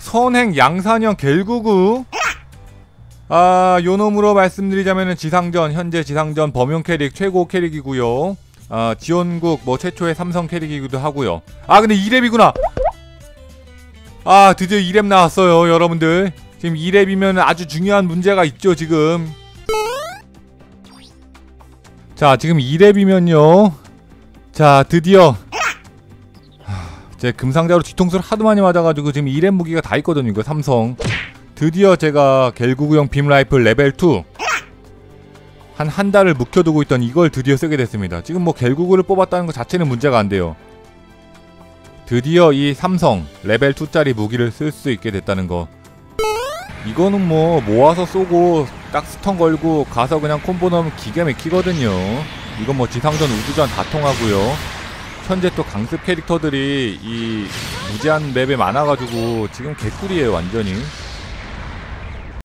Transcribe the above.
선행 양산형 겔구구. 아 요 놈으로 말씀드리자면은 지상전 현재 지상전 범용 캐릭 최고 캐릭이고요. 아 지원국 뭐 최초의 삼성 캐릭이기도 하고요. 아 근데 2렙이구나. 아 드디어 2렙 나왔어요 여러분들. 지금 2렙이면 아주 중요한 문제가 있죠 지금. 자 지금 2렙이면요. 자 드디어 제 금상자로 뒤통수를 하도 많이 맞아가지고 지금 2렙 무기가 다 있거든요 이거 삼성. 드디어 제가 겔구구형 빔 라이플 레벨 2 한 한 달을 묵혀두고 있던 이걸 드디어 쓰게 됐습니다. 지금 뭐 겔구구를 뽑았다는 것 자체는 문제가 안 돼요. 드디어 이 삼성 레벨 2짜리 무기를 쓸 수 있게 됐다는 거. 이거는 뭐 모아서 쏘고 딱 스턴 걸고 가서 그냥 콤보 넣으면 기가 막히거든요. 이건 뭐 지상전 우주전 다 통하고요 현재 또 강습 캐릭터들이 이 무제한 맵에 많아가지고 지금 개꿀이에요 완전히